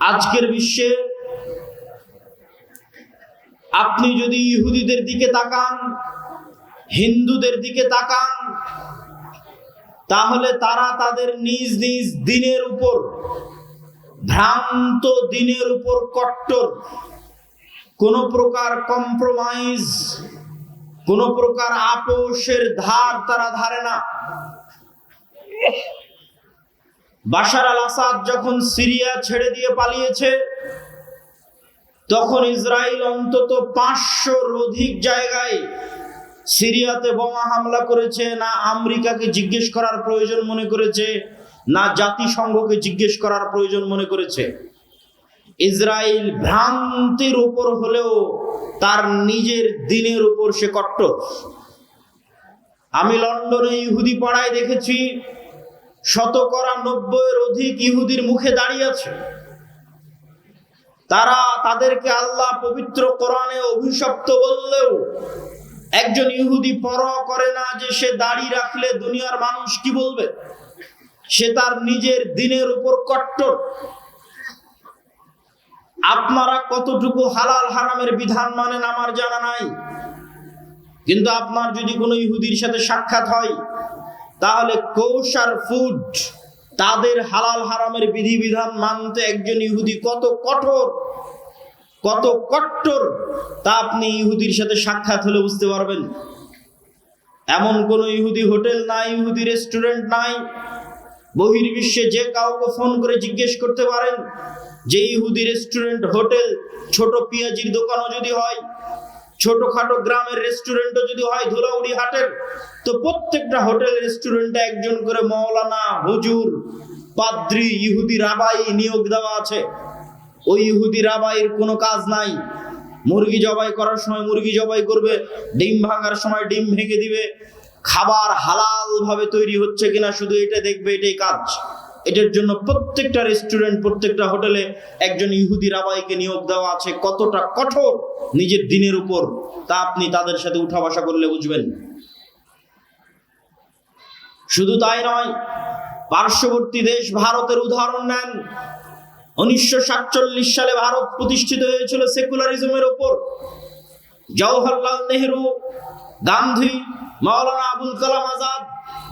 আজকের বিশ্বে আপনি যদি ইহুদিদের দিকে তাকান, হিন্দুদের দিকে তাকান, তাহলে তারা তাদের নিজ নিজ দিনের উপর, ভ্রান্ত দিনের উপর কট্টর। কোন প্রকার কম্প্রোমাইজ কোন প্রকার আপোষের ধার তারা ধারে না। বাশার আল আসাদ যখন সিরিয়া ছেড়ে দিয়ে পালিয়েছে, তখন ইসরায়েল অন্তত পাঁচশোর অধিক জায়গায় সিরিয়াতে বোমা হামলা করেছে, না আমেরিকাকে জিজ্ঞেস করার প্রয়োজন মনে করেছে, না জাতিসংঘকে জিজ্ঞেস করার প্রয়োজন মনে করেছে। ইসরায়েল ভ্রান্তির উপর হলেও তার নিজের দিনের উপর সে কট্টর। আমি লন্ডনে ইহুদি পাড়ায় দেখেছি শতকরা নব্বইয়ের অধিক ইহুদির মুখে দাঁড়িয়ে আছে। তারা তাদেরকে আল্লাহ পবিত্র কোরআনে অভিশপ্ত বললেও একজন ইহুদি পরোয়া করে না যে সে দাড়ি রাখলে দুনিয়ার মানুষ কি বলবে? সে তার নিজের দিনের উপর কট্টর। আপনারা কতটুকু হালাল হারামের বিধান মানেন আমার জানা নাই। কিন্তু আপনার যদি কোনো ইহুদির সাথে সাক্ষাৎ হয় তাহলে কৌশার ফুড, তাদের হালাল হারামের বিধিবিধান মানতে একজন ইহুদি কত কঠোর, কত কট্টর, তা আপনি ইহুদির সাথে সাক্ষাৎ হলে বুঝতে পারবেন। এমন কোন ইহুদি হোটেল নাই, ইহুদি রেস্টুরেন্ট নাই, বহির্বিশ্বে যে কাউকে ফোন করে জিজ্ঞেস করতে পারেন যে ইহুদি রেস্টুরেন্ট, হোটেল, ছোট পেঁয়াজির দোকানও যদি হয় ছোটখাটো গ্রামের রেস্টুরেন্টও যদি হয় ধুলাউড়ি হাটের, তো প্রত্যেকটা হোটেল রেস্টুরেন্টে একজন করে মৌলানা হুজুর, পাদ্রি, ইহুদি রাবাই নিয়োগ দেওয়া আছে। ওই ইহুদি রাবাইয়ের কোনো কাজ নাই। মুরগি জবাই করার সময় মুরগি জবাই করবে, ডিম ভাঙার সময় ডিম ভেঙে দিবে। খাবার হালাল ভাবে তৈরি হচ্ছে কিনা শুধু এটা দেখবে, এটাই কাজ। এটার জন্য প্রত্যেকটা রেস্টুরেন্ট প্রত্যেকটা হোটেলে একজন ইহুদি রাবাইকে নিয়োগ দেওয়া আছে। কতটা কঠোর নিজের দিনের উপর, তা আপনি তাদের সাথে উঠা বসা করলে বুঝবেন। শুধু তাই নয়, পার্শ্ববর্তী দেশ ভারতের উদাহরণ নেন। উনিশশো সাতচল্লিশ সালে ভারত প্রতিষ্ঠিত হয়েছিল সেকুলারিজমের উপর। জওহরলাল নেহরু, গান্ধী, মাওলানা আবুল কালাম আজাদ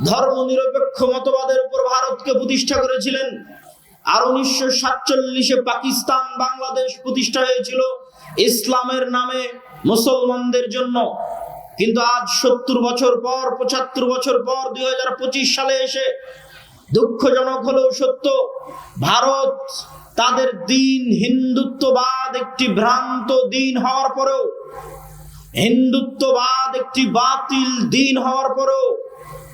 ধর্ম নিরপেক্ষ মতবাদের উপর ভারতকে প্রতিষ্ঠা করেছিলেন। আর উনিশশো সাতচল্লিশে পাকিস্তান বাংলাদেশ প্রতিষ্ঠা হয়েছিল ইসলামের নামে মুসলমানদের জন্য। কিন্তু আজ সত্তর বছর পর, পঁচাত্তর বছর পর দু হাজার পঁচিশ সালে এসে দুঃখজনক হলেও সত্য, ভারত তাদের দিন হিন্দুত্ববাদ একটি ভ্রান্ত দিন হওয়ার পরেও, হিন্দুত্ববাদ একটি বাতিল দিন হওয়ার পরেও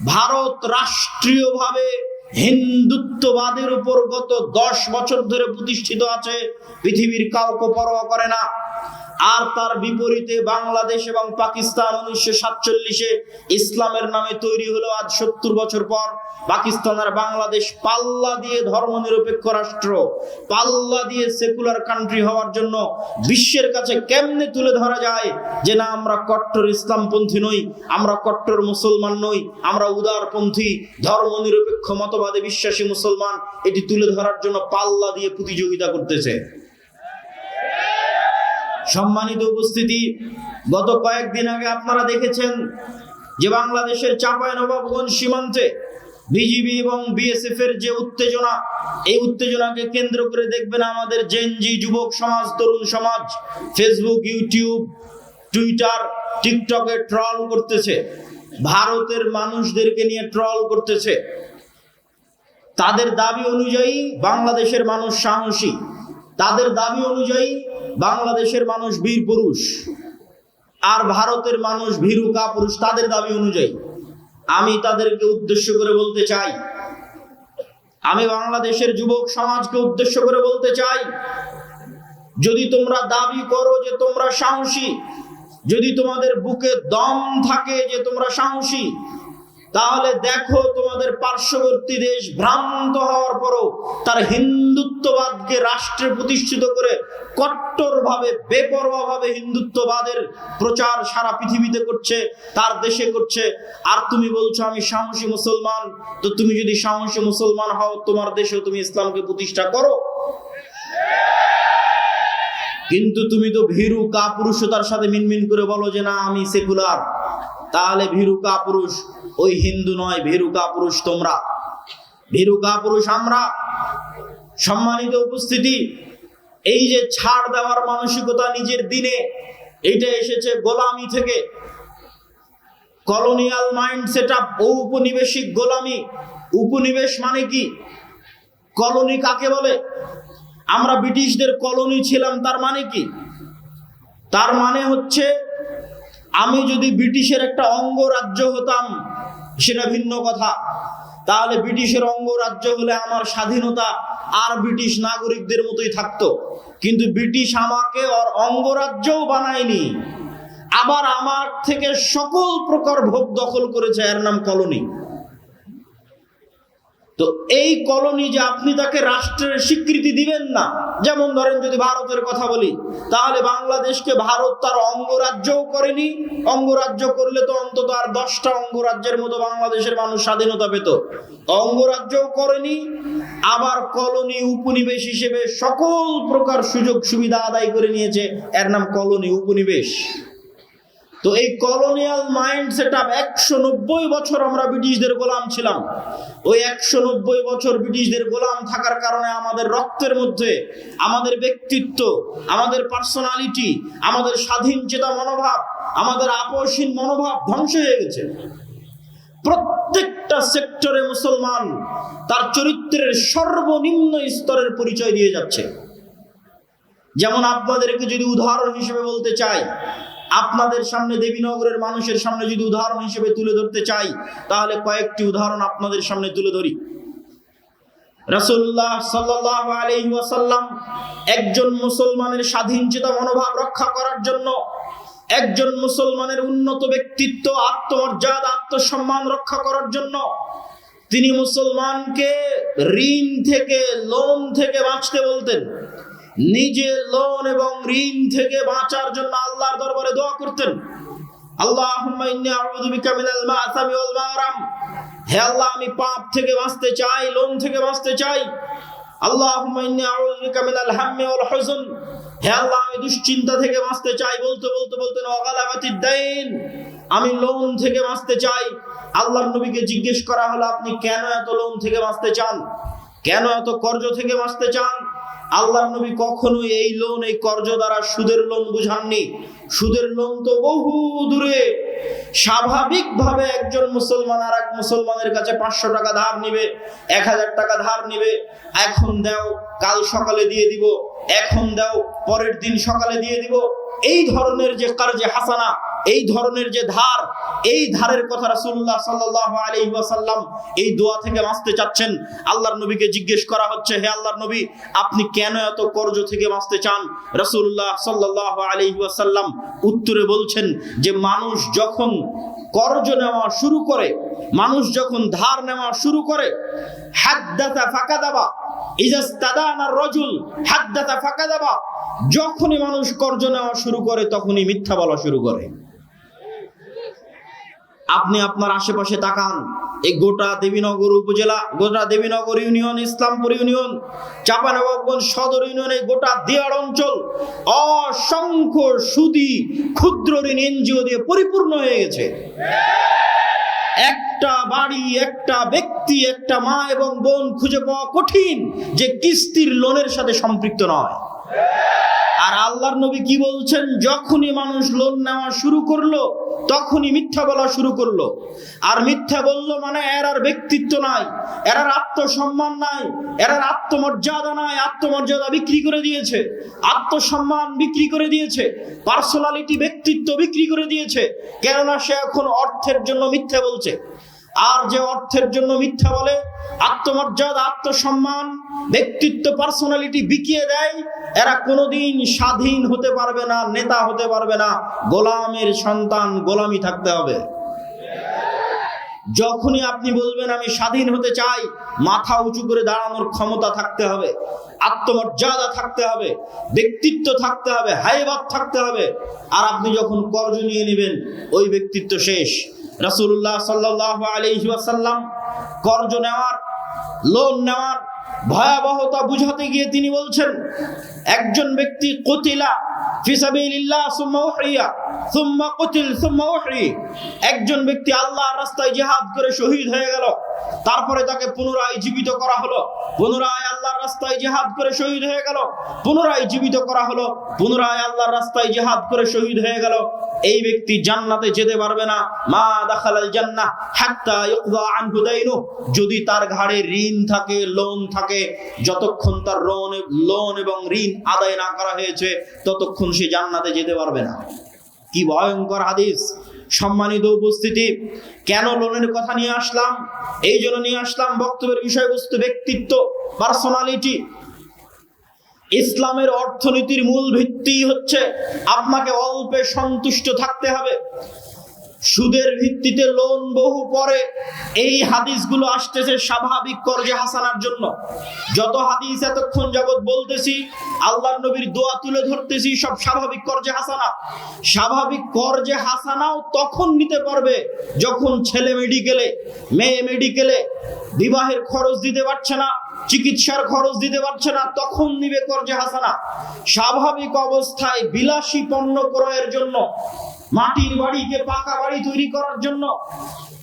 ভারত রাষ্ট্রীয়ভাবে হিন্দুত্ববাদের উপর গত দশ বছর ধরে প্রতিষ্ঠিত আছে, পৃথিবীর কাউকে পরোয়া করে না। আর তার বিপরীতে বাংলাদেশ এবং পাকিস্তান উনিশশো সাতচল্লিশে ইসলামের নামে তৈরি হলো আজ সত্তর বছর পর। পাকিস্তান আর বাংলাদেশ পাল্লা দিয়ে ধর্ম নিরপেক্ষ রাষ্ট্র, পাল্লা দিয়ে সেকুলার কান্ট্রি হওয়ার জন্য বিশ্বের কাছে কেমনে তুলে ধরা যায় যে না, আমরা কট্টর ইসলামপন্থী নই, আমরা কট্টর মুসলমান নই, আমরা উদারপন্থী ধর্ম নিরপেক্ষ মতবাদে বিশ্বাসী মুসলমান, এটি তুলে ধরার জন্য পাল্লা দিয়ে প্রতিযোগিতা করতেছে। সম্মানিত উপস্থিতি, গত কয়েকদিন আগে আপনারা দেখেছেন যে বাংলাদেশের নবাবগঞ্জ সীমান্তে বিজিবি এবং বিএসএফ এর যে উত্তেজনা, এই উত্তেজনাকে কেন্দ্র করে দেখবেন আমাদের জেনজি যুবক সমাজ, তরুণ সমাজ ফেসবুক ইউটিউব টুইটার টিকটকে ট্রল করতেছে। ভারতের মানুষদেরকে নিয়ে ট্রল করতেছে। তাদের দাবি অনুযায়ী বাংলাদেশের মানুষ সাহসী। তাদের দাবি অনুযায়ী বাংলাদেশের মানুষ বীর পুরুষ আর ভারতের মানুষ ভীরু কাপুরুষ তাদের দাবি অনুযায়ী আমি তাদেরকে উদ্দেশ্য করে বলতে চাই। আমি বাংলাদেশের যুবক সমাজকে উদ্দেশ্য করে বলতে চাই, যদি তোমরা দাবি করো যে তোমরা সাহসী, যদি তোমাদের বুকে দম থাকে যে তোমরা সাহসী তাহলে দেখো তোমাদের পার্শ্ববর্তী দেশ ভ্রান্ত হওয়ার পরও তার হিন্দুত্ববাদকে রাষ্ট্রে প্রতিষ্ঠিত করে কট্টরভাবে, বেপরোয়াভাবে হিন্দুত্ববাদের প্রচার সারা পৃথিবীতে করছে, তার দেশে করছে। আর তুমি বলছো আমি সাহসী মুসলমান, তো তুমি যদি সাহসী মুসলমান হও, তোমার দেশেও তুমি ইসলামকে প্রতিষ্ঠা করো। কিন্তু তুমি তো ভীরু কাপুরুষতার সাথে মিনমিন করে বলো যে না, আমি সেকুলার। তাহলে ভীরু পুরুষ, ওই হিন্দু নয় ভীরু পুরুষ তোমরা। ভীরু পুরুষ আমরা। সম্মানিত উপস্থিতি, এই যে ছাড় দেওয়ার মানসিকতা নিজের দিনে এইটা এসেছে গোলামি থেকে। কলোনিয়াল মাইন্ড সেট আপ ঔপনিবেশিক গোলামি। উপনিবেশ মানে কি? কলোনি কাকে বলে? আমরা ব্রিটিশদের কলোনি ছিলাম, তার মানে কি? তার মানে হচ্ছে আমি যদি ব্রিটিশের একটা অঙ্গরাজ্য হতাম, সেটা ভিন্ন কথা। তাহলে ব্রিটিশের অঙ্গরাজ্য হলে আমার স্বাধীনতা আর ব্রিটিশ নাগরিকদের মতোই থাকতো। কিন্তু ব্রিটিশ আমাকে ওর অঙ্গরাজ্যও বানায়নি। আবার আমার থেকে সকল প্রকার ভোগ দখল করেছে, এর নাম কলোনি। তো এই কলোনি যে আপনি তাকে রাষ্ট্রের স্বীকৃতি দিবেন না, যেমন ধরেন যদি ভারতের কথা বলি, তাহলে বাংলাদেশকে ভারত তার অঙ্গরাজ্যও করেনি, অঙ্গরাজ্য করলে তো অন্তত আর দশটা অঙ্গরাজ্যের মতো বাংলাদেশের মানুষ স্বাধীনতা পেত। অঙ্গরাজ্যও করেনি, আবার কলোনি উপনিবেশ হিসেবে সকল প্রকার সুযোগ সুবিধা আদায় করে নিয়েছে, এর নাম কলোনি উপনিবেশ। তো এই কলোনিয়াল মাইন্ড সেট আপ একশো নব্বই বছর আমরা ব্রিটিশদের গোলাম ছিলাম। ওই একশো নব্বই বছর ব্রিটিশদের গোলাম থাকার কারণে আমাদের রক্তের মধ্যে, আমাদের ব্যক্তিত্ব, আমাদের পার্সোনালিটি আমাদের স্বাধীন চেতা মনোভাব, আমাদের আপসহীন মনোভাব ধ্বংস হয়ে গেছে। প্রত্যেকটা সেক্টরে মুসলমান তার চরিত্রের সর্বনিম্ন স্তরের পরিচয় দিয়ে যাচ্ছে। যেমন আপনাদেরকে যদি উদাহরণ হিসেবে বলতে চাই আপনাদের সামনে দেবীনগরের মানুষের সামনে যদি উদাহরণ হিসেবে তুলে ধরতে চাই, তাহলে কয়েকটি উদাহরণ আপনাদের সামনে তুলে ধরি। রাসূলুল্লাহ সাল্লাল্লাহু আলাইহি ওয়াসাল্লাম একজন মুসলমানের স্বাধীন চেতা মনোভাব রক্ষা করার জন্য একজন মুসলমানের উন্নত ব্যক্তিত্ব, আত্মমর্যাদা, আত্মসম্মান রক্ষা করার জন্য তিনি মুসলমানকে ঋণ থেকে, লোন থেকে বাঁচতে বলতেন। নিজে লোন এবং ঋণ থেকে বাঁচার জন্য আল্লাহর দরবারে দোয়া করতেন। আল্লাহুম্মা ইন্নী আউযু বিকা মিনাল মা'সামি ওয়াল মা'রাম। হে আল্লাহ, আমি পাপ থেকে বাঁচতে চাই, লোন থেকে বাঁচতে চাই। আল্লাহুম্মা ইন্নী আউযু বিকা মিনাল হাম্মি ওয়াল হুজন। হে আল্লাহ, আমি দুশ্চিন্তা থেকে বাঁচতে চাই, বলতে বলতে বলতেন ওয়াগালাবাতিদ দাইন আমি লোন থেকে বাঁচতে চাই। আল্লাহর নবীকে জিজ্ঞেস করা হলো, আপনি কেন এত লোন থেকে বাঁচতে চান? কেন এত কর্জ থেকে বাঁচতে চান? আল্লাহর নবী কখনো এই লোন, এই কর্জ দ্বারা সুদের লোন বুঝাননি। সুদের লোন তো বহু দূরে। স্বাভাবিকভাবে একজন মুসলমান আর এক মুসলমানের কাছে পাঁচশো টাকা ধার নিবে, এক হাজার টাকা ধার নিবে। এখন দাও, কাল সকালে দিয়ে দিব, এখন দাও, পরের দিন সকালে দিয়ে দিব। এই ধরনের যে কার্যে হাসানা, এই ধরনের যে ধার, এই ধারের কথা রাসূলুল্লাহ সাল্লাল্লাহু আলাইহি ওয়াসাল্লাম এই দোয়া থেকে বাঁচতে চাচ্ছেন। আল্লাহর নবীকে জিজ্ঞেস করা হচ্ছে, হে আল্লাহর নবী, আপনি কেন এত কর্জ থেকে বাঁচতে চান? রাসূলুল্লাহ সাল্লাল্লাহু আলাইহি ওয়াসাল্লাম উত্তরে বলছেন যে, মানুষ যখন কর্জ নেওয়া শুরু করে, মানুষ যখন ধার নেওয়া শুরু করে হাদ্দাতা হাদ্দাতা ফাকাদাবা যখনই মানুষ কর্জ নেওয়া শুরু করে, তখনই মিথ্যা বলা শুরু করে। আপনি আপনার আশেপাশে তাকান। এই গোটা দেবীনগর উপজেলা, গোটা দেবীনগর ইউনিয়ন, ইসলামপুর ইউনিয়ন, চাপানবাবগঞ্জ সদর ইউনিয়ন এই গোটা দেওয়ার অঞ্চল অসংখ্য সুদি, ক্ষুদ্র ঋণ, এনজিও দিয়ে পরিপূর্ণ হয়ে গেছে। একটা বাড়ি, একটা ব্যক্তি, একটা মা এবং বোন খুঁজে পাওয়া কঠিন যে কিস্তির লোনের সাথে সম্পৃক্ত নয়। আর আল্লাহর নবী কি বলছেন? যখনই মানুষ লোন নেওয়া শুরু করল, তখনই মিথ্যা বলা শুরু করল। আর মিথ্যা বলল মানে এর আর ব্যক্তিত্ব নাই, এর আর আত্মসম্মান নাই, এর আর আত্মমর্যাদা নাই, আত্মমর্যাদা বিক্রি করে দিয়েছে, আত্মসম্মান বিক্রি করে দিয়েছে, পার্সোনালিটি, ব্যক্তিত্ব বিক্রি করে দিয়েছে। কেননা সে এখন অর্থের জন্য মিথ্যা বলছে। আর যে অর্থের জন্য মিথ্যা বলে, আত্মমর্যাদা, আত্মসম্মান, ব্যক্তিত্ব পার্সোনালিটি বিকিয়ে দেয়, এরা কোনোদিন স্বাধীন হতে পারবে না, নেতা হতে পারবে না। গোলামের সন্তান গোলামি থাকতে হবে। যখনই আপনি বলবেন, আমি স্বাধীন হতে চাই মাথা উঁচু করে দাঁড়ানোর ক্ষমতা থাকতে হবে, আত্মমর্যাদা থাকতে হবে, ব্যক্তিত্ব থাকতে হবে হাইবাদ থাকতে হবে। আর আপনি যখন কর্জ নিয়ে নেবেন, ওই ব্যক্তিত্ব শেষ। রাসূলুল্লাহ সাল্লাল্লাহু আলাইহি ওয়াসাল্লাম কর্জ নেওয়ার, লোন নেওয়ার ভয়াবহতা বুঝাতে গিয়ে তিনি বলছেন, একজন ব্যক্তি কতিলা ফিসাবিলিল্লাহ সুম্মা উহরিয়া সুম্মা কুতিল, সুম্মা উহরি একজন ব্যক্তি আল্লাহর রাস্তায় জিহাদ করে শহীদ হয়ে গেল, তারপরে তাকে পুনরায় জীবিত করা হলো, পুনরায় আল্লাহর রাস্তায় জিহাদ করে শহীদ হয়ে গেল, পুনরায় জীবিত করা হলো, পুনরায় আল্লাহর রাস্তায় জিহাদ করে শহীদ হয়ে গেল। এই ব্যক্তি জান্নাতে যেতে পারবে না, মা দাখালাল জান্নাহ, হাত্তা ইউকদা আনহু দাইনু। যদি তার ঘাড়ে ঋণ থাকে, লোন থাকে, যতক্ষণ তার লোন লোন এবং ঋণ আদায় না করা হয়েছে, ততক্ষণ সে জান্নাতে যেতে পারবে না। কি ভয়ঙ্কর হাদিস। সম্মানিত উপস্থিতি, কেন লোনের কথা নিয়ে আসলাম? এই জন্য নিয়ে আসলাম বক্তব্যের বিষয়বস্তু, ব্যক্তিত্ব পার্সোনালিটি ইসলামের অর্থনীতির মূল ভিত্তি হচ্ছে, আপনাকে অল্পে সন্তুষ্ট থাকতে হবে। সুদের ভিত্তিতে লোন বহু পরে এই হাদিসগুলো আসতেছে স্বাভাবিক কর্জে হাসানার জন্য। যত হাদিস এতক্ষণ যাবৎ বলতেছি আল্লাহ নবীর দোয়া তুলে ধরতেছি, সব স্বাভাবিক কর্জে হাসানা। স্বাভাবিক কর্জে হাসানাও তখন নিতে পারবে যখন ছেলে মেডিকেলে মেয়ে মেডিকেলে বিবাহের খরচ দিতে পারছে না, চিকিৎসার খরচ দিতে পারছে না, তখন নিবে কর্জে হাসানা। স্বাভাবিক অবস্থায় বিলাসী পণ্য ক্রয়ের জন্য মাটির বাড়িকে পাকা বাড়ি তৈরি করার জন্য,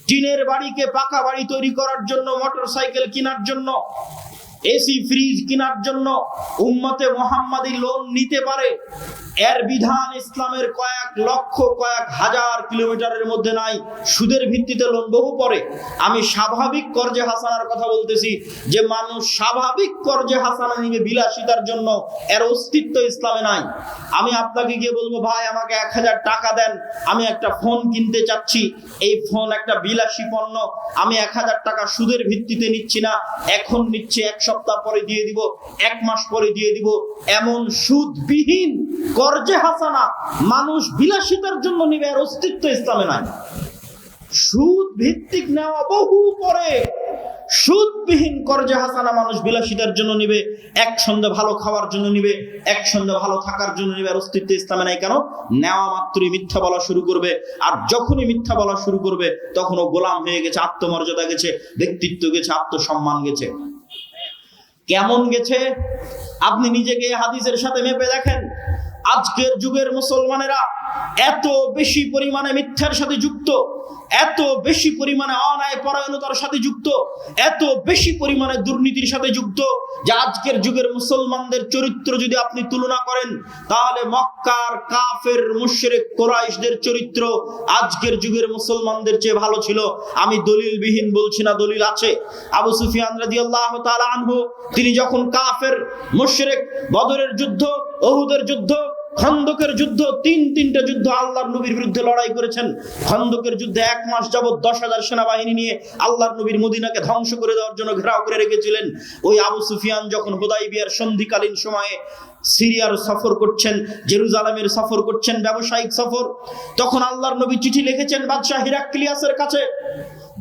টিনের বাড়িকে পাকা বাড়ি তৈরি করার জন্য, মোটর সাইকেল কেনার জন্য, এসি, ফ্রিজ কেনার জন্য উম্মতে মোহাম্মদী লোন নিতে পারে। এর বিধান ইসলামের কয়েক লক্ষ, কয়েক হাজার কিলোমিটারের মধ্যে নাই। সুদের ভিত্তিতে লোন বহু পরে আমি স্বাভাবিক কর্জে হাসানার কথা বলতেছি যে, মানুষ স্বাভাবিক কর্জে হাসানা নিবে বিলাসিতার জন্য এর অস্তিত্ব ইসলামে নাই। আমি আপনাকে গিয়ে বলব, ভাই, আমাকে এক হাজার টাকা দেন। আমি একটা ফোন কিনতে চাচ্ছি। এই ফোন একটা বিলাসী পণ্য। আমি এক হাজার টাকা সুদের ভিত্তিতে নিচ্ছি না। এখন নিচ্ছে, এক সপ্তাহ পরে দিয়ে দিব, এক মাস পরে দিয়ে দিব। এমন সুদবিহীন কর্জে হাসানা মানুষ বিলাসিতার জন্য নিবে আর অস্তিত্ব ইসলামে নাই। সুদ ভিত্তিক নেওয়া বহু পরে সুদবিহীন কর্জে হাসানা মানুষ বিলাসিতার জন্য নিবে এক সন্ধ্যে ভালো খাওয়ার জন্য নিবে এক সন্ধ্যে ভালো থাকার জন্য নিবে আর অস্তিত্ব ইসলামে নাই। কেন? নেওয়া মাত্রই মিথ্যা বলা শুরু করবে আর যখনই মিথ্যা বলা শুরু করবে তখন ও গোলাম হয়ে গেছে, আত্মমর্যাদা গেছে, ব্যক্তিত্ব গেছে, আত্মসম্মান গেছে। কেমন গেছে? আপনি নিজেকে হাদিসের সাথে মেপে দেখেন। আজকের যুগের মুসলমানেরা এত বেশি পরিমাণে মিথ্যার সাথে যুক্ত, এত বেশি পরিমাণে অনায় পরায়ণতার সাথে যুক্ত, এত বেশি পরিমাণে দুর্নীতির সাথে যুক্ত যে আজকের যুগের মুসলমানদের চরিত্র যদি আপনি তুলনা করেন, তাহলে মক্কার কাফের, মুশরিক, কোরাইশদের চরিত্র আজকের যুগের মুসলমানদের চেয়ে ভালো ছিল। আমি দলিলবিহীন বলছি না, দলিল আছে। আবু সুফিয়ান রাদিয়াল্লাহু তাআলা আনহু, তিনি যখন কাফের, মুশরিক, বদরের যুদ্ধ, ওহুদের যুদ্ধ খন্দকের যুদ্ধ, তিন তিনটা যুদ্ধ আল্লাহর নবীর বিরুদ্ধে লড়াই করেছেন। খন্দকের যুদ্ধে এক মাস যাবৎ দশ হাজার সেনাবাহিনী নিয়ে আল্লাহর নবীর মদিনাকে ধ্বংস করে দেওয়ার জন্য ঘেরাও করে রেখেছিলেন। ওই আবু সুফিয়ান যখন হুদাই বিয়ার সন্ধিকালীন সময়ে সিরিয়ার সফর করছেন, জেরুজালামের সফর করছেন, ব্যবসায়িক সফর, তখন আল্লাহর নবী চিঠি লিখেছেন বাদশাহ হিরাক্লিয়াসের কাছে।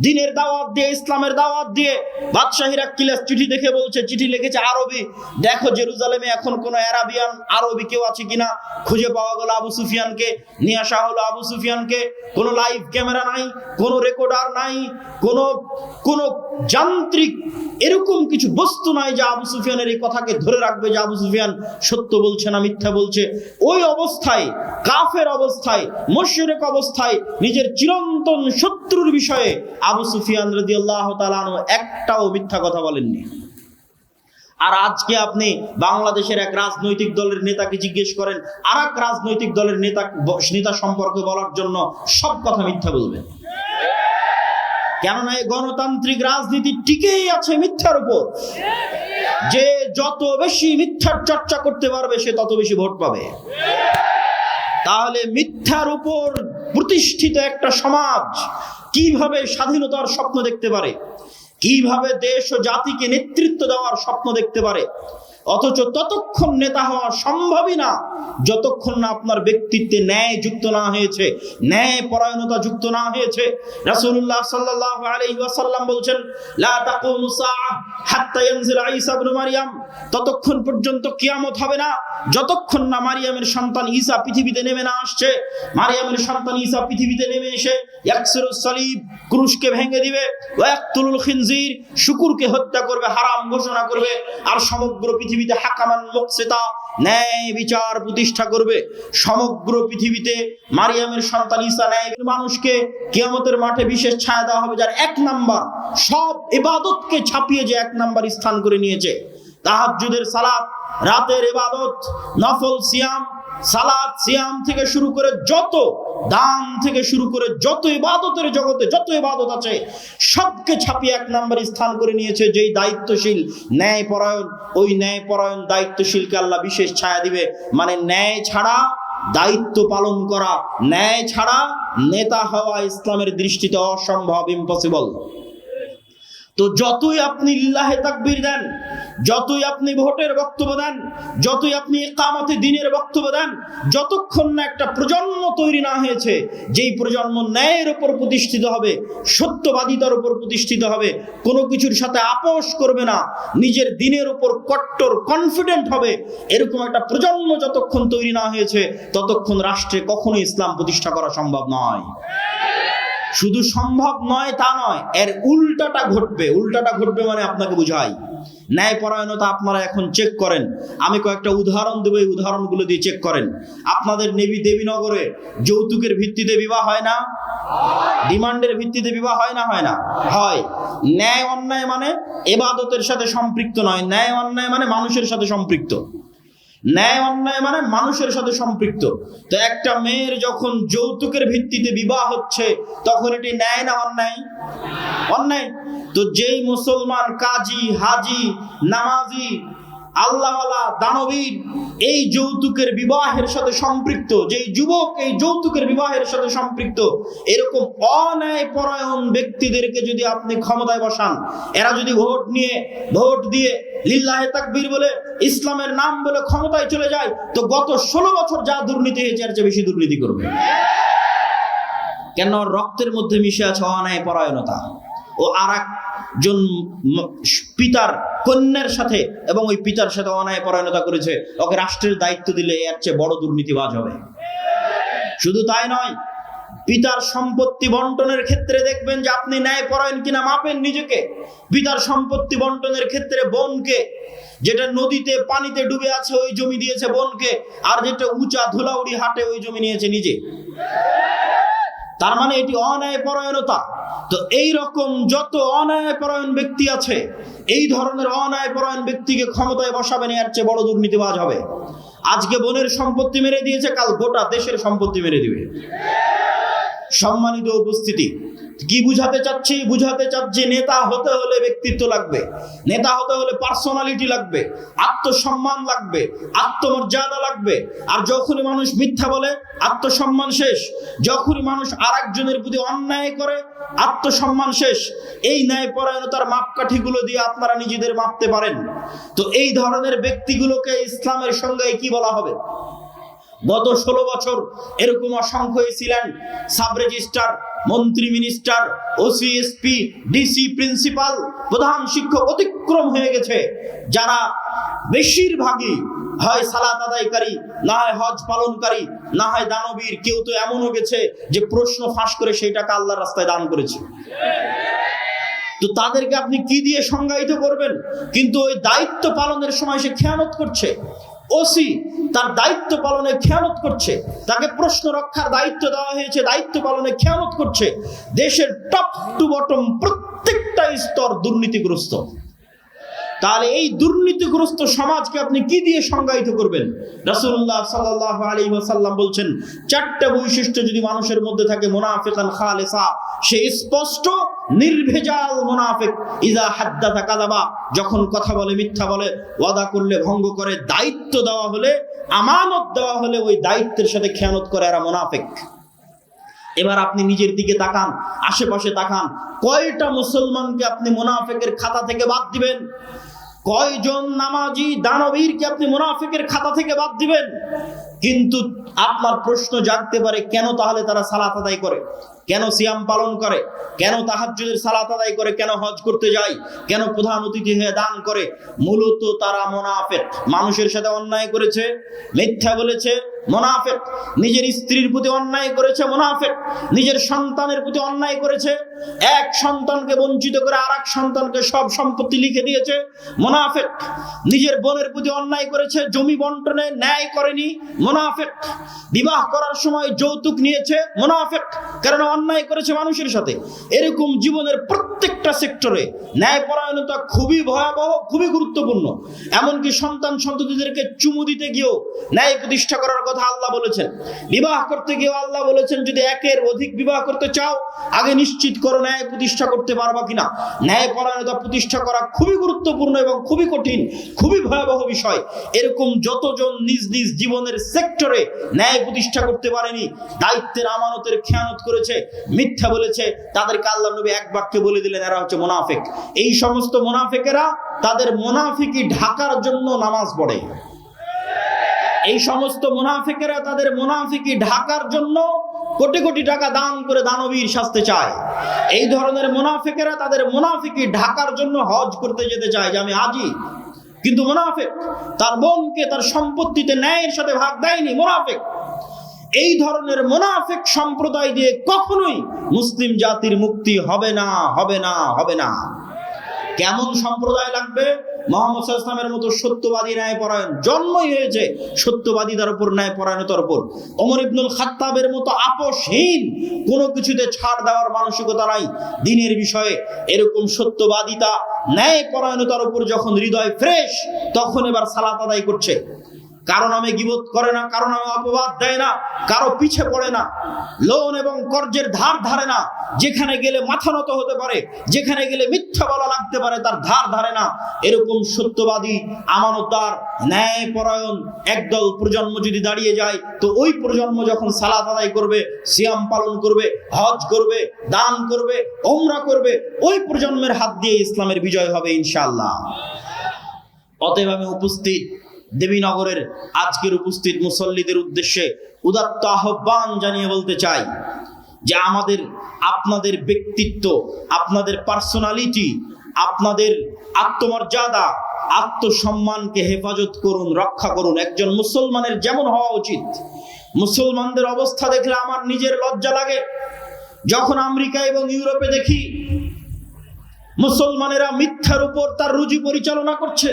দিনের দাওয়াত দিয়ে, ইসলামের দাওয়াত দিয়ে বাদশাহীরা কিলাস চিঠি দেখে বলছে, চিঠি লিখেছে আরবি। দেখো জেরুজালেমে এখন কোনো অ্যারাবিয়ান, আরবি কেউ আছে কিনা? খুঁজে পাওয়া গেল আবু সুফিয়ানকে, নিয়ে আসা হলো আবু সুফিয়ানকে। কোনো লাইভ ক্যামেরা নাই, কোনো রেকর্ডার নাই, কোনো কোনো যান্ত্রিক এরকম কিছু বস্তু নাই যে আবু সুফিয়ানের এই কথাকে ধরে রাখবে যে আবু সুফিয়ান সত্য বলছে না মিথ্যা বলছে। ওই অবস্থায়, কাফের অবস্থায়, মুশরিক অবস্থায় নিজের চিরন্তন শত্রুর বিষয়ে আবু সুফিয়ান রাদিয়াল্লাহু তাআলা আনহু একটাও মিথ্যা কথা বলেননি। আর আজকে আপনি বাংলাদেশের এক রাজনৈতিক দলের নেতাকে জিজ্ঞেস করেন আর এক রাজনৈতিক দলের নেতা নেতা সম্পর্কে বলার জন্য সব কথা মিথ্যা বলবেন কেননা এই গণতান্ত্রিক রাজনীতি টিকেই আছে মিথ্যার উপর। যে যত বেশি মিথ্যার চর্চা করতে পারবে, সে তত বেশি ভোট পাবে। তাহলে মিথ্যার উপর প্রতিষ্ঠিত একটা সমাজ কীভাবে স্বাধীনতার স্বপ্ন দেখতে পারে? কীভাবে দেশ ও জাতিকে নেতৃত্ব দেওয়ার স্বপ্ন দেখতে পারে? অথচ ততক্ষণ নেতা হওয়া সম্ভবই না। যতক্ষণ না আপনার ব্যক্তিত্বে ন্যায় যুক্ত না হয়েছে, ন্যায় পরায়ণতা যুক্ত না হয়েছে, রাসূলুল্লাহ সাল্লাল্লাহু আলাইহি ওয়াসাল্লাম বলছেন, লা তাকুমু সাআহ হাত্তা ইয়ানজিল ঈসা ইবনে মারইয়াম ততক্ষণ পর্যন্ত কিয়ামত হবে না। যতক্ষণ না মারিয়ামের সন্তান ঈসা পৃথিবীতে নেমে না আসছে, মারিয়ামের সন্তান ঈসা পৃথিবীতে নেমে এসে ইয়াকসিরুস সালিব, ক্রুশকে ভেঙে দিবে ওয়াক্তুলুল খিনজির, শুকুরকে হত্যা করবে, হারাম ঘোষণা করবে, আর সমগ্র পৃথিবীতে হাকামান মুকসিতা ন্যায় বিচার প্রতিষ্ঠা করবে। সমগ্র পৃথিবীতে মারিয়ামের সন্তান ঈসা ন্যায় মানুষকে কিয়ামতের মাঠে বিশেষ ছায়া দেওয়া হবে, যার এক নাম্বার, সব ইবাদতকে ছাপিয়ে যে এক নাম্বার স্থান করে নিয়েছে। তাহাজ্জুদের সালাত, রাতের ইবাদত, নফল সিয়াম, সালাত সিয়াম থেকে শুরু করে যত দান থেকে শুরু করে যত ইবাদতের জগতে যত ইবাদত আছে, সবকে ছাপিয়ে এক নাম্বার স্থান করে নিয়েছে যেই দায়িত্বশীল ন্যায় পরায়ণ ওই ন্যায় পরায়ণ দায়িত্বশীলকে আল্লাহ বিশেষ ছায়া দিবে। মানে ন্যায় ছাড়া দায়িত্ব পালন করা, ন্যায় ছাড়া নেতা হওয়া ইসলামের দৃষ্টিতে অসম্ভব ইম্পসিবল তো যতই আপনি লিল্লাহে তাকবীর দেন, যতই আপনি ভোটের বক্তব্য দেন, যতই আপনি কামাতে দিনের বক্তব্য দেন, যতক্ষণ না একটা প্রজন্ম তৈরি না হয়েছে, যেই প্রজন্ম ন্যায়ের উপর প্রতিষ্ঠিত হবে, সত্যবাদিতার উপর প্রতিষ্ঠিত হবে, কোনো কিছুর সাথে আপোষ করবে না, নিজের দিনের উপর কট্টর কনফিডেন্ট হবে, এরকম একটা প্রজন্ম যতক্ষণ তৈরি না হয়েছে, ততক্ষণ রাষ্ট্রে কখনো ইসলাম প্রতিষ্ঠা করা সম্ভব নয়। শুধু সম্ভব নয় তা নয়, এর উল্টাটা ঘটবে। উল্টাটা ঘটবে মানে আপনাকে বুঝাই। ন্যায় পরায়ণতা আপনারা এখন চেক করেন। আমি কয়েকটা উদাহরণ দেবো, এই উদাহরণগুলো দিয়ে চেক করেন। আপনাদের নেবী দেবীনগরে যৌতুকের ভিত্তিতে বিবাহ হয় না? ডিমান্ডের ভিত্তিতে বিবাহ হয় না হয় না? হয়। ন্যায় অন্যায় মানে এবাদতের সাথে সম্পৃক্ত নয়। ন্যায় অন্যায় মানে মানুষের সাথে সম্পৃক্ত। ন্যায় অন্যায় মানে মানুষের সাথে সম্পৃক্ত। তো একটা মেয়ের যখন যৌতুকের ভিত্তিতে বিবাহ হচ্ছে, তখন এটি ন্যায় না অন্যায়? অন্যায়। তো যেই মুসলমান কাজী, হাজি, নামাজি আল্লাহওয়ালা দানবীর এই যৌতুকের বিবাহের সাথে সম্পৃক্ত, যেই যুবক এই যৌতুকের বিবাহের সাথে সম্পৃক্ত, এরকম অন্যায় পরায়ণ ব্যক্তিদেরকে যদি আপনি ক্ষমতায় বসান, এরা যদি ভোট নিয়ে, ভোট দিয়ে লিল্লাহে তাকবীর বলে, ইসলামের নাম বলে ক্ষমতায় চলে যায়, তো গত ষোলো বছর যা দুর্নীতি হয়েছে, এর চেয়ে বেশি দুর্নীতি করবে। কেন? রক্তের মধ্যে মিশে আছে অন্যায় পরায়ণতা ও আর ম- পিতার কন্যার সাথে এবং ওই পিতার সাথে অনায় পরায়ণতা করেছে, ওকে রাষ্ট্রের দায়িত্ব দিলে এর চেয়ে বড় দুর্নীতিবাজ হবে। শুধু তাই নয়, পিতার সম্পত্তি বন্টনের ক্ষেত্রে দেখবেন যে আপনি ন্যায় পরায়ণ কিনা মাপেন নিজেকে। পিতার সম্পত্তি বন্টনের ক্ষেত্রে বোনকে, যেটা নদীতে পানিতে ডুবে আছে ওই জমি দিয়েছে বোনকে, আর যেটা উঁচা ধুলাউড়ি হাটে ওই জমি নিয়েছে নিজে। তার মানে এটি অন্যায় পরায়ণতা। তো এই রকম যত অন্যায় পরায়ণ ব্যক্তি আছে, এই ধরনের অন্যায় পরায়ণ ব্যক্তিকে ক্ষমতায় বসাবেন এর চেয়ে বড় দুর্নীতিবাজ হবে। আজকে বনের সম্পত্তি মেরে দিয়েছে, কাল গোটা দেশের সম্পত্তি মেরে দিবে। সম্মানিত উপস্থিতি। কি বুঝাতে চাচ্ছি? বুঝাতে চাচ্ছি, নেতা হতে হলে ব্যক্তিত্ব লাগবে। নেতা হতে হলে পার্সোনালিটি লাগবে। আত্মসম্মান লাগবে। আত্মমর্যাদা লাগবে। আর যখনই মানুষ মিথ্যা বলে, আত্মসম্মান শেষ। যখনই মানুষ আর একজনের প্রতি অন্যায় করে, আত্মসম্মান শেষ। এই ন্যায় পরায়ণতার মাপকাঠিগুলো দিয়ে আপনারা নিজেদের মাপতে পারেন। তো এই ধরনের ব্যক্তিগুলোকে ইসলামের সঙ্গে কি বলা হবে? গত ষোলো বছর এরকম অসংখ্য ছিলেন সাব রেজিস্ট্রার মন্ত্রী minister, OC, SP, DC principal, প্রধান শিক্ষক অতিক্রম হয়ে গেছে। যারা বেশিরভাগই হয় সালাত আদায়কারী, না হয় হজ পালনকারী, না হয় দানবীর, কেউ তো এমনও গেছে যে প্রশ্ন ফাঁস করে সেই টাকা আল্লাহর রাস্তায় দান করেছে। তো তাদেরকে আপনি কি দিয়ে সংজ্ঞায়িত করবেন? কিন্তু ওই দায়িত্ব পালনের সময় সে খেয়ানত করছে। ওসি তার দায়িত্ব পালনে খেয়ানত করছে। তাকে প্রশ্ন রক্ষার দায়িত্ব দেওয়া হয়েছে, দায়িত্ব পালনে খেয়ানত করছে। দেশের টপ টু বটম প্রত্যেকটা স্তর দুর্নীতিগ্রস্ত। তাহলে এই দুর্নীতিগ্রস্ত সমাজকে আপনি কি দিয়ে সংজ্ঞায়িত করবেন? রাসূলুল্লাহ সাল্লাল্লাহু আলাইহি ওয়াসাল্লাম বলছেন, চারটা বৈশিষ্ট্য যদি মানুষের মধ্যে থাকে, মুনাফিকান খালিসা, সে স্পষ্ট নির্ভেজাল মুনাফিক। ইজা হাদ্দাথা কাযাবা, যখন কথা বলে, মিথ্যা বলে, ওয়াদা করলে, ভঙ্গ করে, দায়িত্ব দেওয়া হলে, আমানত দেওয়া হলে ওই দায়িত্বের সাথে খেয়ানত করে এরা মুনাফিক। এবার আপনি নিজের দিকে তাকান, আশেপাশে তাকান, কয়টা মুসলমানকে আপনি মুনাফেকের খাতা থেকে বাদ দিবেন? কয়জন নামাজি, দানবীরকে আপনি মুনাফিকের খাতা থেকে বাদ দিবেন? কিন্তু আপনার প্রশ্ন জাগতে পারে, কেন তাহলে তারা সালাত আদায় করে? কেন সিয়াম পালন করে? কেন তাহাজ্জুদের সালাত আদায় করে? কেন হজ করতে যায়? কেন প্রধান অতিথি হয়ে দান করে? মূলত তারা মোনাফেক। মানুষের সাথে অন্যায় করেছে, মিথ্যা বলেছে মোনাফেক। নিজের স্ত্রীর প্রতি অন্যায় করেছে মোনাফেক। নিজের সন্তানের প্রতি অন্যায় করেছে। এক সন্তানকে বঞ্চিত করে আর এক সন্তানকে সব সম্পত্তি লিখে দিয়েছে মোনাফেক। নিজের বোনের প্রতি অন্যায় করেছে, জমি বন্টনে ন্যায় করেনি মোনাফেক। বিবাহ করার সময় যৌতুক নিয়েছে মোনাফেক। কারণ অন্যায় করেছে মানুষের সাথে। এরকম জীবনের প্রত্যেকটা সেক্টরে ন্যায়পরায়ণতা খুবই ভয়াবহ, খুবই গুরুত্বপূর্ণ। এমনকি সন্তান সন্ততিদেরকে চুমু দিতে গিয়েও ন্যায় প্রতিষ্ঠা করার কথা আল্লাহ বলেছেন। বিবাহ করতে গিয়েও আল্লাহ বলেছেন, যদি একের অধিক বিবাহ করতে চাও, আগে নিশ্চিত করো ন্যায় প্রতিষ্ঠা করতে পারবা কিনা? ন্যায় পরায়ণতা প্রতিষ্ঠা করা খুবই গুরুত্বপূর্ণ এবং খুবই কঠিন, খুবই ভয়াবহ বিষয়। এরকম যতজন নিজ নিজ জীবনের সেক্টরে ন্যায় প্রতিষ্ঠা করতে পারেনি, দায়িত্বের আমানতের খেয়ানত করেছে, মিথ্যা বলেছে, তাদেরকে আল্লাহ নবী এক বাক্যে বলে দিলেন, এরা হচ্ছে মোনাফেক। এই সমস্ত মোনাফেকেরা তাদের মোনাফিকি ঢাকার জন্য নামাজ পড়ে। এই সমস্ত মুনাফিকেরা তাদের মুনাফিকি ঢাকার জন্য কোটি কোটি টাকা দান করে দানবীর শাস্তে চায়। এই ধরনের মুনাফিকেরা তাদের মুনাফিকি ঢাকার জন্য হজ করতে যেতে চায় যে আমি হাজি কিন্তু মুনাফিক তার বোনকে তার সম্পত্তিতে ন্যায়ের সাথে ভাগ দেয়নি, মুনাফিক। এই ধরনের মুনাফিক সম্প্রদায় দিয়ে কখনোই মুসলিম জাতির মুক্তি হবে না হবে না হবে না। কেমন সম্প্রদায় লাগবে? মোহাম্মদ ইসলামের মতো সত্যবাদী ন্যায় পরায়ণ জন্মই হয়েছে সত্যবাদীদের উপর ন্যায় পরায়ণতার উপর। অমর ইবনুল খাত্তাবের মতো আপোষহীন কোনো কিছুতে ছাড় দেওয়ার মানসিকতা নাই। দিনের বিষয়ে এরকম সত্যবাদিতা ন্যায় পরায়ণতার উপর যখন হৃদয় ফ্রেশ তখন এবার সালাত আদায় করছে। কারও নামে গিবত করে না, কারও নামে অপবাদ দেয় না, কারও পিছে পড়ে না। লোন এবং কর্জের ধার ধারে না। যেখানে গেলে মাথা নত হতে পারে, যেখানে গেলে মিথ্যা বলা লাগতে পারে, তার ধার ধারে না। এরকম সত্যবাদী আমানতার ন্যায় পরায়ণ একদল প্রজন্ম যদি দাঁড়িয়ে যায়, তো ওই প্রজন্ম যখন সালাত আদায় করবে, সিয়াম পালন করবে, হজ করবে, দান করবে, ওমরা করবে, ওই প্রজন্মের হাত দিয়ে ইসলামের বিজয় হবে ইনশাল্লাহ অতএব আমি উপস্থিত দেবীনগরের আজকের উপস্থিত মুসল্লিদের উদ্দেশ্যে উদাত্ত আহ্বান জানিয়ে বলতে চাই যে আমাদের, আপনাদের ব্যক্তিত্ব, আপনাদের পার্সোনালিটি আপনাদের আত্মমর্যাদা, আত্মসম্মানকে হেফাজত করুন, রক্ষা করুন। একজন মুসলমানের যেমন হওয়া উচিত। মুসলমানদের অবস্থা দেখলে আমার নিজের লজ্জা লাগে। যখন আমেরিকা এবং ইউরোপে দেখি মুসলমানেরা মিথ্যার উপর তার রুজি পরিচালনা করছে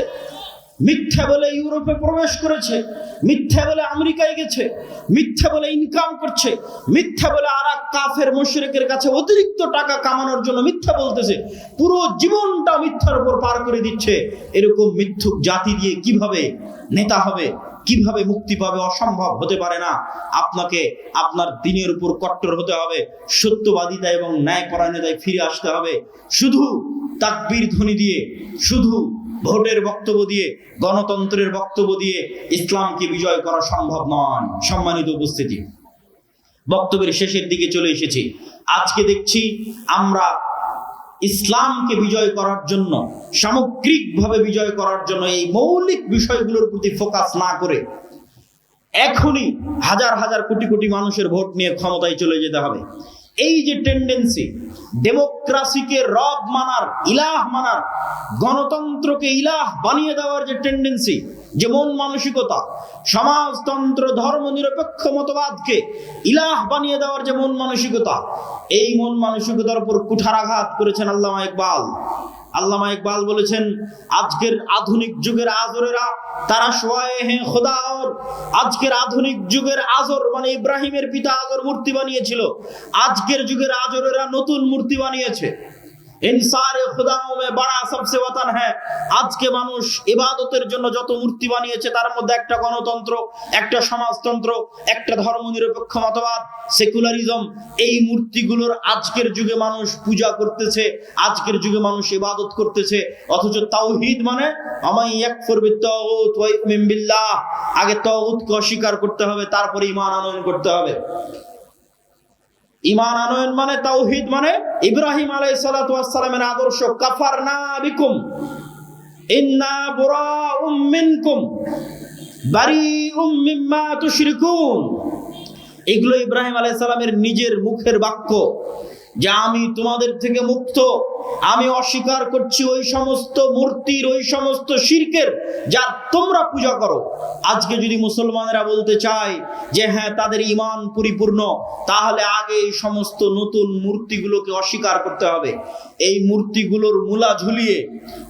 মিথ্যা বলে ইউরোপে প্রবেশ করেছে, মিথ্যা বলে আমেরিকায় গেছে, মিথ্যা বলে ইনকাম করছে, মিথ্যা বলে আর কাফের মুশরিকের কাছে অতিরিক্ত টাকা কামানোর জন্য মিথ্যা বলতেছে। পুরো জীবনটা মিথ্যার উপর পার করে দিচ্ছে। এরকম মিথ্যুক জাতি দিয়ে কীভাবে নেতা হবে, কীভাবে মুক্তি পাবে অসম্ভব হতে পারে না। আপনাকে আপনার দিনের উপর কট্টর হতে হবে, সত্যবাদিতা এবং ন্যায় পরায়ণতায় ফিরে আসতে হবে। শুধু তাকবীর ধ্বনি দিয়ে, শুধু ভোটের বক্তব্য দিয়ে, গণতন্ত্রের বক্তব্য দিয়ে ইসলামকে বিজয় করা সম্ভব নয়। সম্মানিত উপস্থিতি। বক্তব্যের শেষের দিকে চলে এসেছি। আজকে দেখছি আমরা ইসলামকে বিজয় করার জন্য, সামগ্রিকভাবে বিজয় করার জন্য এই মৌলিক বিষয়গুলোর প্রতি ফোকাস না করে এখনই হাজার হাজার কোটি কোটি মানুষের ভোট নিয়ে ক্ষমতায় চলে যেতে হবে। এই যে টেন্ডেন্সি ডেমোক্রাসিকে রব মানার, ইলাহ মানার, গণতন্ত্রকে ইলাহ বানিয়ে দেওয়ার যে টেন্ডেন্সি যে মন মানসিকতা, সমাজতন্ত্র, ধর্ম নিরপেক্ষ মতবাদকে ইলাহ বানিয়ে দেওয়ার যে মন মানসিকতা, এই মন মানসিকতার উপর কুঠারাঘাত করেছেন আল্লামা ইকবাল। আল্লামা ইকবাল বলেছেন, আজকের আধুনিক যুগের আজরেরা, তারা সোয়ায়ে হে খোদা আজকের আধুনিক যুগের আজর মানে ইব্রাহিমের পিতা আজর মূর্তি বানিয়েছিল। আজকের যুগের আজরেরা নতুন মূর্তি বানিয়েছে। ইনসারে খুদাও মে বড়া সবসে ওয়াতান হ্যায় আজকে মানুষ ইবাদতের জন্য যত মূর্তি বানিয়েছে, তার মধ্যে একটা গণতন্ত্র, একটা সমাজতন্ত্র, একটা ধর্মনিরপেক্ষ মতবাদ, সেকুলারিজম। এই মূর্তিগুলোর আজকের যুগে মানুষ পূজা করতেছে, আজকের যুগে মানুষ ইবাদত করতেছে। অথচ তাওহীদ মানে আমাই ইয়াকফুর বিত্তাগুত ওয়া ইউমিন বিল্লাহ। আগে তাওহীদকে অস্বীকার করতে হবে, তারপরে ঈমান আনয়ন করতে হবে। ইমান আনয়ন মানে তাওহিদ মানে ইব্রাহিম আলাই সালাতামের আদর্শ, কাফার না বিকুম। ইন্না বুরা উম্মিনকুম বারিউম উম্মিম্মা তুশরিকুন। এগুলো ইব্রাহিম আলাই সালামের নিজের মুখের বাক্য। যে আমি তোমাদের থেকে মুক্ত। আমি অস্বীকার করছি ওই সমস্ত মূর্তির, ওই সমস্ত শিরকের যা তোমরা পূজা করো। আজকে যদি মুসলমানেরা বলতে চায় যে হ্যাঁ তাদের ইমান পরিপূর্ণ, তাহলে আগে এই সমস্ত নতুন মূর্তিগুলোকে অস্বীকার করতে হবে। এই মূর্তিগুলোর মূলা ঝুলিয়ে,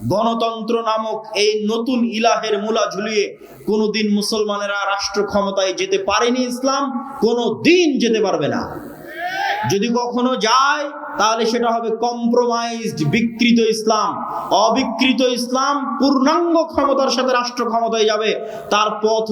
গণতন্ত্র নামক এই নতুন ইলাহের মূলা ঝুলিয়ে কোনোদিন মুসলমানেরা রাষ্ট্র ক্ষমতায় যেতে পারেনি ইসলাম, কোনো দিন যেতে পারবে না। যদি কখনো যায়, তাহলে সেটা হবে কম্প্রোমাইজড বিকৃত ইসলাম। অবিকৃত ইসলাম পূর্ণাঙ্গ ক্ষমতার সাথে রাষ্ট্র ক্ষমতায় যাবে, তার পথ